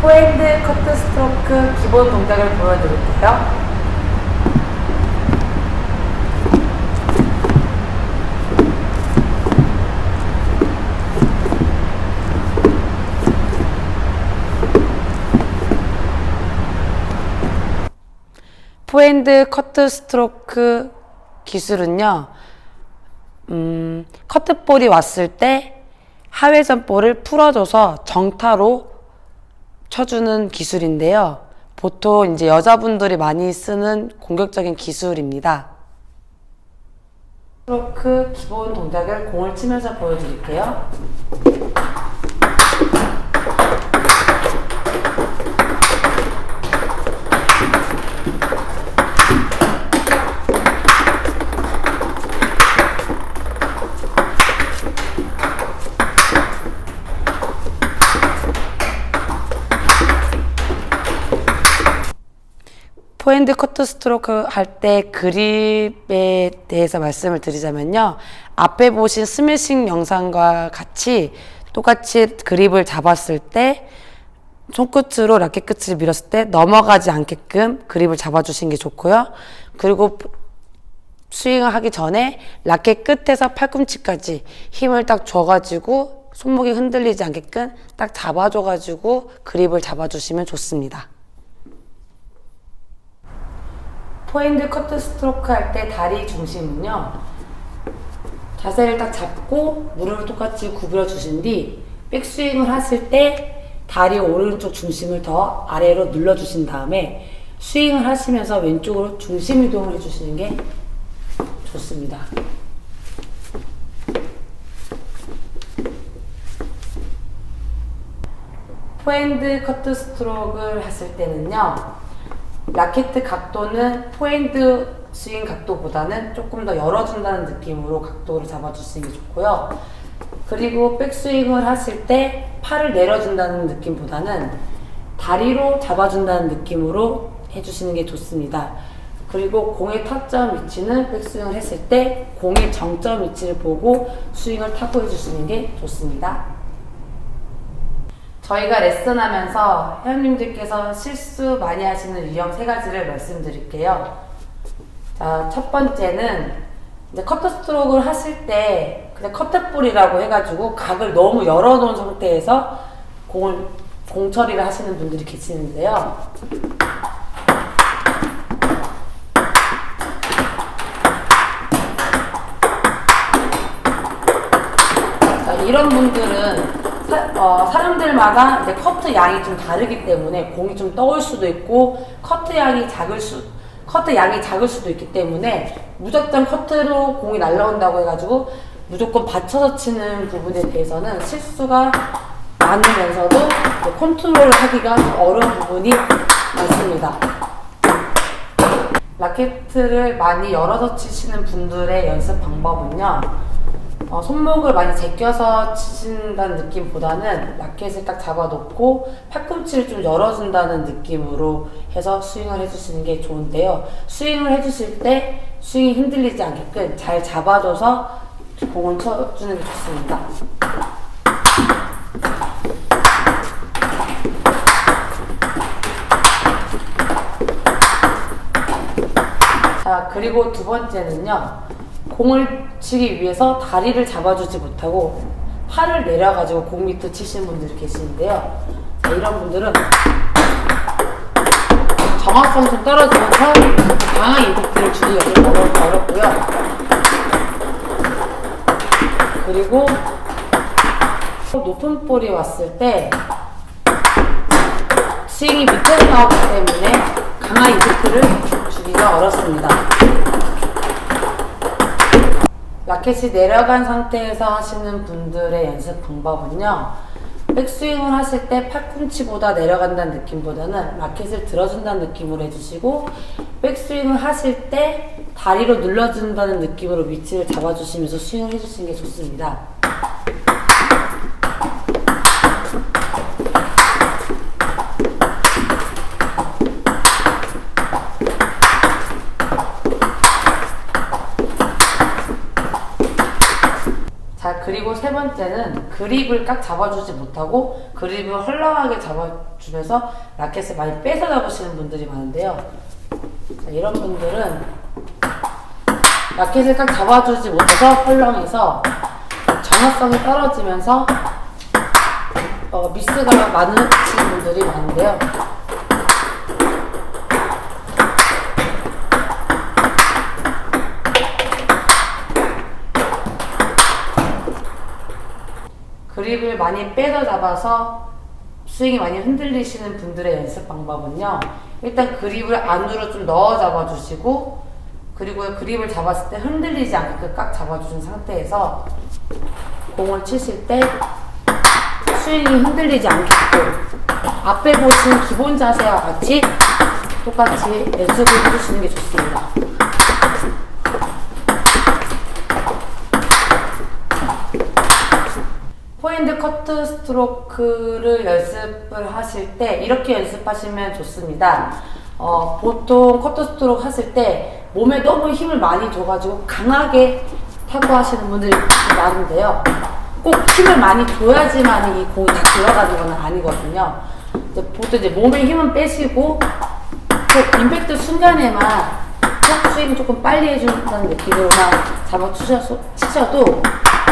포핸드 커트 스트로크 기본 동작을 보여드릴게요. 포핸드 커트 스트로크 기술은요, 음, 커트볼이 왔을 때 하회전 볼을 풀어줘서 정타로 쳐주는 기술인데요. 보통 이제 여자분들이 많이 쓰는 공격적인 기술입니다. 스트로크 기본 동작을 공을 치면서 보여드릴게요. 포핸드 커트 스트로크 할 때 그립에 대해서 말씀을 드리자면요. 앞에 보신 스매싱 영상과 같이 똑같이 그립을 잡았을 때 손끝으로 라켓 끝을 밀었을 때 넘어가지 않게끔 그립을 잡아주시는 게 좋고요. 그리고 스윙을 하기 전에 라켓 끝에서 팔꿈치까지 힘을 딱 줘가지고 손목이 흔들리지 않게끔 딱 잡아줘가지고 그립을 잡아주시면 좋습니다. 포핸드 커트 스트로크 할 때 다리 중심은요. 자세를 딱 잡고 무릎을 똑같이 구부려 주신 뒤 백스윙을 하실 때 다리 오른쪽 중심을 더 아래로 눌러 주신 다음에 스윙을 하시면서 왼쪽으로 중심 이동을 해 주시는 게 좋습니다. 포핸드 커트 스트로크를 했을 때는요. 라켓 각도는 포핸드 스윙 각도보다는 조금 더 열어준다는 느낌으로 각도를 잡아주시는 게 좋고요. 그리고 백스윙을 하실 때 팔을 내려준다는 느낌보다는 다리로 잡아준다는 느낌으로 해주시는 게 좋습니다. 그리고 공의 타점 위치는 백스윙을 했을 때 공의 정점 위치를 보고 스윙을 타고 해주시는 게 좋습니다. 저희가 레슨하면서 회원님들께서 실수 많이 하시는 유형 세 가지를 말씀드릴게요. 자, 첫 번째는 이제 커터 스트로크를 하실 때 그냥 커터볼이라고 해가지고 각을 너무 열어놓은 상태에서 공을 공 처리를 하시는 분들이 계시는데요. 자, 이런 분들은 사, 어, 사람들마다 이제 커트 양이 좀 다르기 때문에 공이 좀 떠올 수도 있고 커트 양이 작을 수 커트 양이 작을 수도 있기 때문에 무작정 커트로 공이 날라온다고 해가지고 무조건 받쳐서 치는 부분에 대해서는 실수가 많으면서도 이제 컨트롤을 하기가 좀 어려운 부분이 많습니다. 라켓을 많이 열어서 치시는 분들의 연습 방법은요. 어, 손목을 많이 제껴서 치신다는 느낌보다는 라켓을 딱 잡아놓고 팔꿈치를 좀 열어준다는 느낌으로 해서 스윙을 해주시는 게 좋은데요. 스윙을 해주실 때 스윙이 흔들리지 않게끔 잘 잡아줘서 공을 쳐주는 게 좋습니다. 자, 그리고 두 번째는요. 공을 치기 위해서 다리를 잡아주지 못하고 팔을 내려가지고 공 밑에 치시는 분들이 계시는데요. 자, 이런 분들은 정확성이 좀 떨어지면서 강한 임팩트를 주기가 어렵, 어렵고요. 그리고 높은 볼이 왔을 때 스윙이 밑에서 나오기 때문에 강한 임팩트를 주기가 어렵습니다. 라켓이 내려간 상태에서 하시는 분들의 연습 방법은요. 백스윙을 하실 때 팔꿈치보다 내려간다는 느낌보다는 라켓을 들어준다는 느낌으로 해주시고 백스윙을 하실 때 다리로 눌러준다는 느낌으로 위치를 잡아주시면서 스윙을 해주시는 게 좋습니다. 자, 자, 그리고 세 번째는 그립을 꽉 잡아주지 못하고 그립을 헐렁하게 잡아주면서 라켓을 많이 뺏어 잡으시는 분들이 많은데요. 자, 이런 분들은 라켓을 꽉 잡아주지 못해서 헐렁해서 정확성이 떨어지면서 어, 미스가 많으신 분들이 많은데요. 그립을 많이 빼서 잡아서 스윙이 많이 흔들리시는 분들의 연습 방법은요. 일단 그립을 안으로 좀 넣어 잡아주시고 그리고 그립을 잡았을 때 흔들리지 않게 꽉 잡아주신 상태에서 공을 치실 때 스윙이 흔들리지 않게끔 앞에 보신 기본 자세와 같이 똑같이 연습을 해주시는 게 좋습니다. 커트 스트로크를 연습을 하실 때 이렇게 연습하시면 좋습니다. 어, 보통 커트 스트로크 하실 때 몸에 너무 힘을 많이 줘가지고 강하게 타고 하시는 분들이 많은데요. 꼭 힘을 많이 줘야지만 이 공이 다 들어가는 건 아니거든요. 이제 보통 이제 몸에 힘은 빼시고 그 임팩트 순간에만 첫 스윙 조금 빨리 해준다는 느낌으로만 잡아 치셔도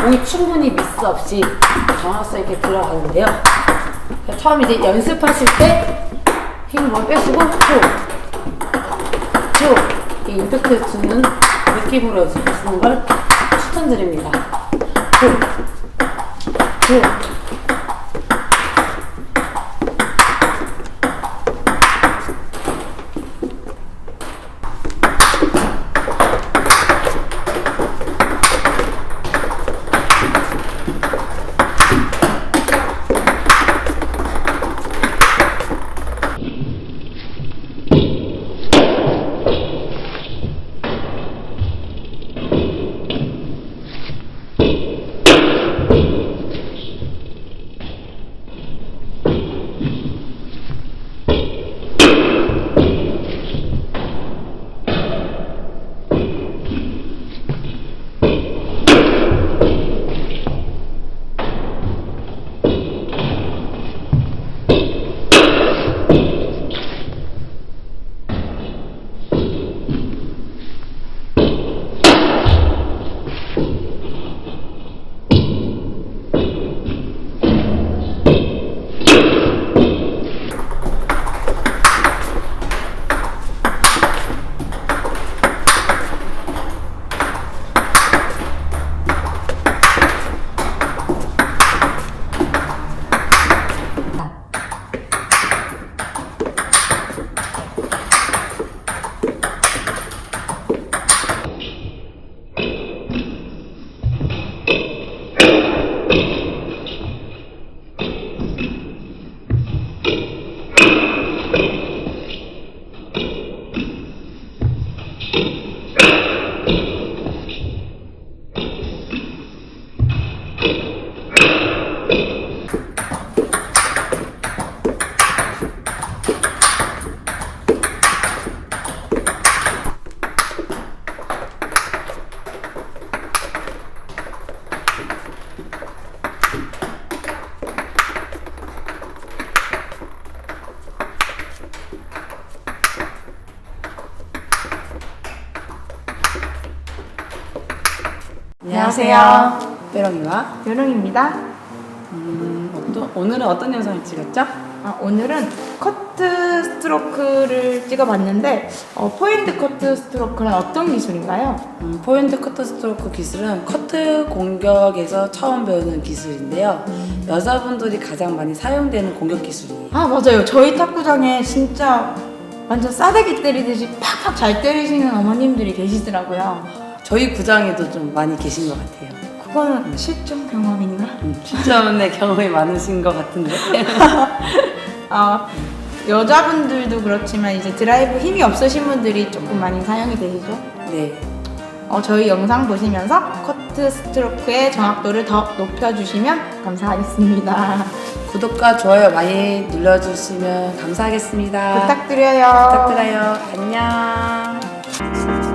공이 충분히 미스 없이 정확성 있게 들어가는데요. 그러니까 처음 이제 연습하실 때 힘을 빼시고 쭉, 쭉, 이 임팩트 주는 느낌으로 연습하시는 걸 추천드립니다. 쭉, 쭉. 안녕하세요. 빼렁이와 요령입니다. 음, 어떤, 오늘은 어떤 영상을 찍었죠? 아, 오늘은 커트 스트로크를 찍어봤는데 어, 포핸드 커트 스트로크는 어떤 기술인가요? 음, 포핸드 커트 스트로크 기술은 커트 공격에서 처음 배우는 기술인데요. 여자분들이 가장 많이 사용되는 공격 기술이에요. 아 맞아요. 저희 탁구장에 진짜 완전 싸대기 때리듯이 팍팍 잘 때리시는 어머님들이 계시더라고요. 저희 구장에도 좀 많이 계신 것 같아요. 그거는 실전 경험인가? 음, 실전의 경험이 많으신 것 같은데. 아 여자분들도 그렇지만 이제 드라이브 힘이 없으신 분들이 조금 많이 사용이 되시죠? 네. 어, 저희 영상 보시면서 커트 스트로크의 정확도를 더 높여주시면 감사하겠습니다. 구독과 좋아요 많이 눌러주시면 감사하겠습니다. 부탁드려요. 부탁드려요. 안녕.